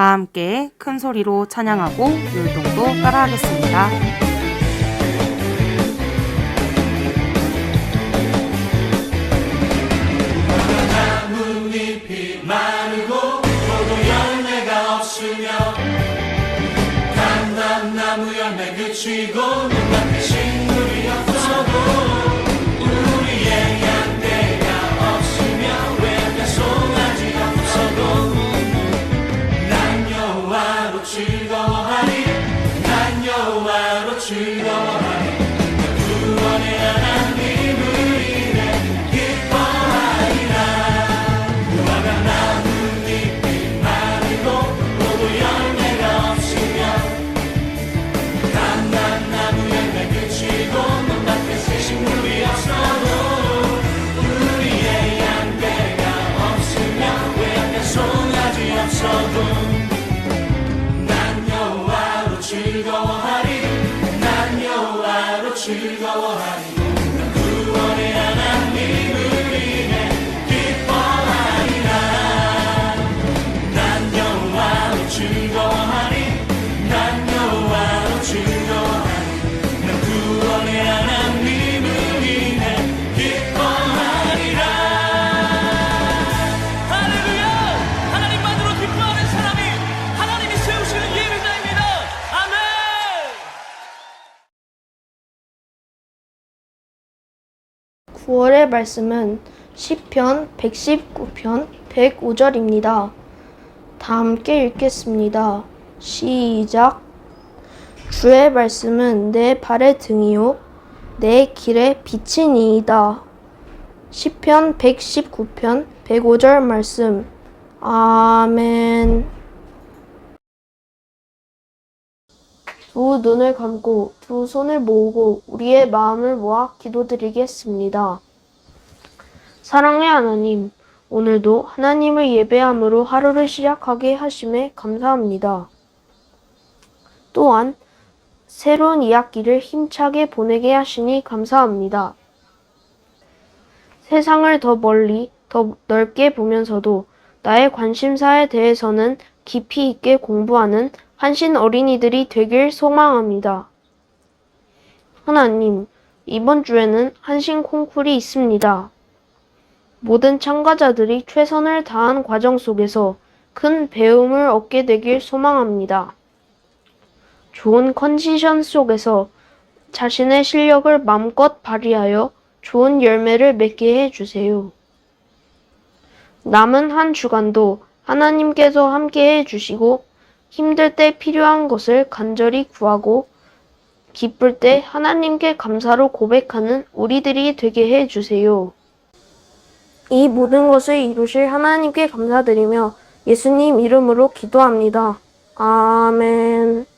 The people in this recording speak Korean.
다 함께 큰 소리로 찬양하고 율동도 따라하겠습니다. 감람나무 열매 그치고 눈앞에 식 9월의 말씀은 시편 119편 105절입니다. 다 함께 읽겠습니다. 시작. 주의 말씀은 내 발의 등이요 내 길의 빛이니이다. 시편 119편 105절 말씀. 아멘. 두 눈을 감고 두 손을 모으고 우리의 마음을 모아 기도드리겠습니다. 사랑의 하나님, 오늘도 하나님을 예배함으로 하루를 시작하게 하심에 감사합니다. 또한 새로운 이학기를 힘차게 보내게 하시니 감사합니다. 세상을 더 멀리, 더 넓게 보면서도 나의 관심사에 대해서는 깊이 있게 공부하는 한신 어린이들이 되길 소망합니다. 하나님, 이번 주에는 한신 콩쿨이 있습니다. 모든 참가자들이 최선을 다한 과정 속에서 큰 배움을 얻게 되길 소망합니다. 좋은 컨디션 속에서 자신의 실력을 마음껏 발휘하여 좋은 열매를 맺게 해주세요. 남은 한 주간도 하나님께서 함께 해주시고 힘들 때 필요한 것을 간절히 구하고 기쁠 때 하나님께 감사로 고백하는 우리들이 되게 해 주세요. 이 모든 것을 이루실 하나님께 감사드리며 예수님 이름으로 기도합니다. 아멘.